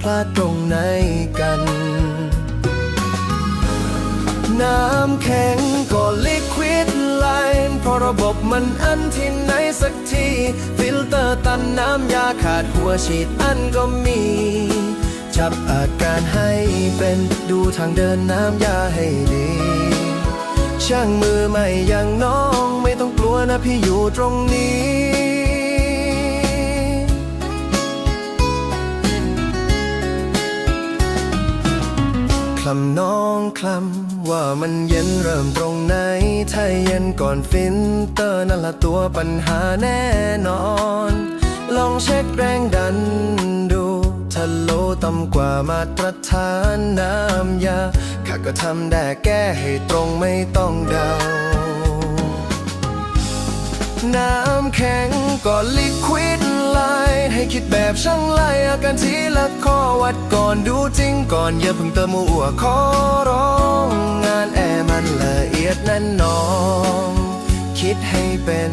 พลาดตรงไหนกัน น้ำแข็งก็ลิควิดไลน์เพราะระบบมันอันที่ไหนสักที ฟิลเตอร์ตันน้ำยาขาดหัวฉีดอันก็มี จับอาการให้เป็นดูทางเดินน้ำยาให้ดี ช่างมือใหม่อย่างน้องไม่ต้องกลัวนะพี่อยู่ตรงนี้ คลำน้องคลำว่ามันเย็นเริ่มตรงไหน ถ้าเย็นก่อนฟิลเตอร์นั่นละตัวปัญหาแน่นอน ลองเช็คแรงดันดูถ้าโลต่ำกว่ามาตรฐานน้ำยาข้าก็ทำได้แก้ให้ตรงไม่ต้องเดา น้ำแข็งก็ลิควิดไลน์ให้คิดแบบช่างไล่อาการทีละข้อ วัดก่อนดูจริงก่อนอย่าเพิ่งเติมมัวขอร้องงานแอร์มันละเอียดนั่นนอง คิดให้เป็น